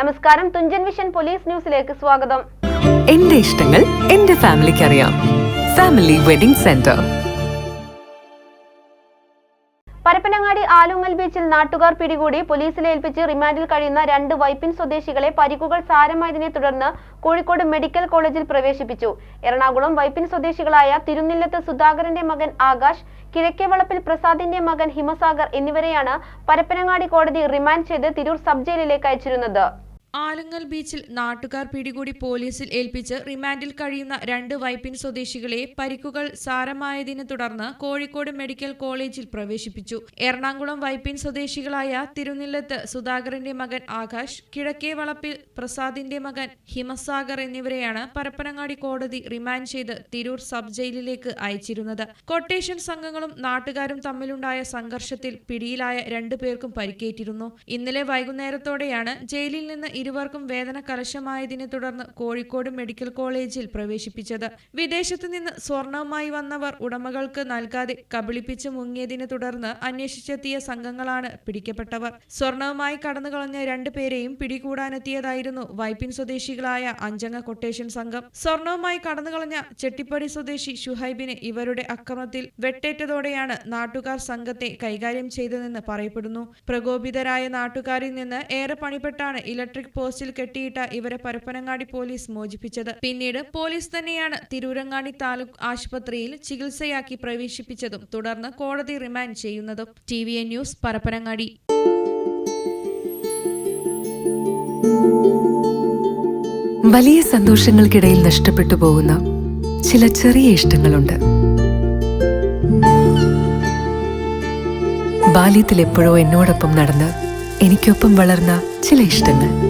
നമസ്കാരം Thunchan vision police ന്യൂസിലേക്ക് സ്വാഗതം. എന്റെ ഇഷ്ടങ്ങൾ എന്റെ ഫാമിലിക്ക് അറിയാം. Family wedding centre. Parappanangadi Alungal ബീച്ചിൽ നാട്ടുകാർ പിടികൂടി പോലീസിൽ ഏൽപ്പിച്ച് റിമാൻഡിൽ കഴിയുന്ന രണ്ട് വൈപ്പിൻ സ്വദേശികളെ പരിക്കുകൾ സാരമായതിനെ തുടർന്ന് കോഴിക്കോട് മെഡിക്കൽ കോളേജിൽ പ്രവേശിപ്പിച്ചു. എറണാകുളം വൈപ്പിൻ സ്വദേശികളായ തിരുനില്ലത്ത് സുധാകരന്റെ മകൻ ആകാശ് കിഴക്കേവളപ്പിൽ പ്രസാദിന്റെ മകൻ ഹിമസാഗർ എന്നിവരെയാണ് പരപ്പനങ്ങാടി കോടതി റിമാൻഡ് ചെയ്ത് തിരൂർ സബ് ജയിലിലേക്ക് അയച്ചിരുന്നത്. ആലങ്ങൽ ബീച്ചിൽ നാട്ടുകാർ പിടികൂടി പോലീസിൽ ഏൽപ്പിച്ച് റിമാൻഡിൽ കഴിയുന്ന രണ്ട് വൈപ്പിൻ സ്വദേശികളെ പരിക്കുകൾ സാരമായതിനെ തുടർന്ന് കോഴിക്കോട് മെഡിക്കൽ കോളേജിൽ പ്രവേശിപ്പിച്ചു. എറണാകുളം വൈപ്പിൻ സ്വദേശികളായ തിരുനില്ലത്ത് സുധാകരന്റെ മകൻ ആകാശ് കിഴക്കേ വളപ്പിൽ പ്രസാദിന്റെ മകൻ ഹിമസാഗർ എന്നിവരെയാണ് പരപ്പനങ്ങാടി കോടതി റിമാൻഡ് ചെയ്ത് തിരൂർ സബ് ജയിലിലേക്ക് അയച്ചിരുന്നത്. കൊട്ടേഷൻ സംഘങ്ങളും നാട്ടുകാരും തമ്മിലുണ്ടായ സംഘർഷത്തിൽ പിടിയിലായ രണ്ടു പേർക്കും പരിക്കേറ്റിരുന്നു. ഇന്നലെ വൈകുന്നേരത്തോടെയാണ് ജയിലിൽ നിന്ന് ഇരുവർക്കും വേദന കലശമായതിനെ തുടർന്ന് കോഴിക്കോട് മെഡിക്കൽ കോളേജിൽ പ്രവേശിപ്പിച്ചത്. വിദേശത്തു നിന്ന് സ്വർണവുമായി വന്നവർ ഉടമകൾക്ക് നൽകാതെ കബളിപ്പിച്ച് മുങ്ങിയതിനെ തുടർന്ന് അന്വേഷിച്ചെത്തിയ സംഘങ്ങളാണ് പിടിക്കപ്പെട്ടവർ. സ്വർണവുമായി കടന്നുകളഞ്ഞ രണ്ടുപേരെയും പിടികൂടാനെത്തിയതായിരുന്നു വൈപ്പിൻ സ്വദേശികളായ അഞ്ചംഗ കൊട്ടേഷൻ സംഘം. സ്വർണവുമായി കടന്നുകളഞ്ഞ ചെട്ടിപ്പടി സ്വദേശി ഷുഹൈബിനെ ഇവരുടെ അക്രമത്തിൽ വെട്ടേറ്റതോടെയാണ് നാട്ടുകാർ സംഘത്തെ കൈകാര്യം ചെയ്തതെന്ന് പറയപ്പെടുന്നു. പ്രകോപിതരായ നാട്ടുകാരിൽ നിന്ന് ഏറെ പണിപ്പെട്ടാണ് ഇലക്ട്രിക് പോസ്റ്റിൽ കെട്ടിയിട്ട ഇവരെ പരപ്പനങ്ങാടി പോലീസ് മോചിപ്പിച്ചത്. പിന്നീട് പോലീസ് തന്നെയാണ് തിരൂരങ്ങാടി താലൂക്ക് ആശുപത്രിയിൽ ചികിത്സയാക്കി പ്രവേശിപ്പിച്ചതും തുടർന്ന് കോടതി റിമാൻഡ് ചെയ്യുന്നതും. T news Parappanangadi. വലിയ സന്തോഷങ്ങൾക്കിടയിൽ നഷ്ടപ്പെട്ടു പോകുന്ന ചില ചെറിയ ഇഷ്ടങ്ങളുണ്ട്. ബാല്യത്തിൽ എപ്പോഴോ എന്നോടൊപ്പം നടന്ന് എനിക്കൊപ്പം വളർന്ന ചില ഇഷ്ടങ്ങൾ.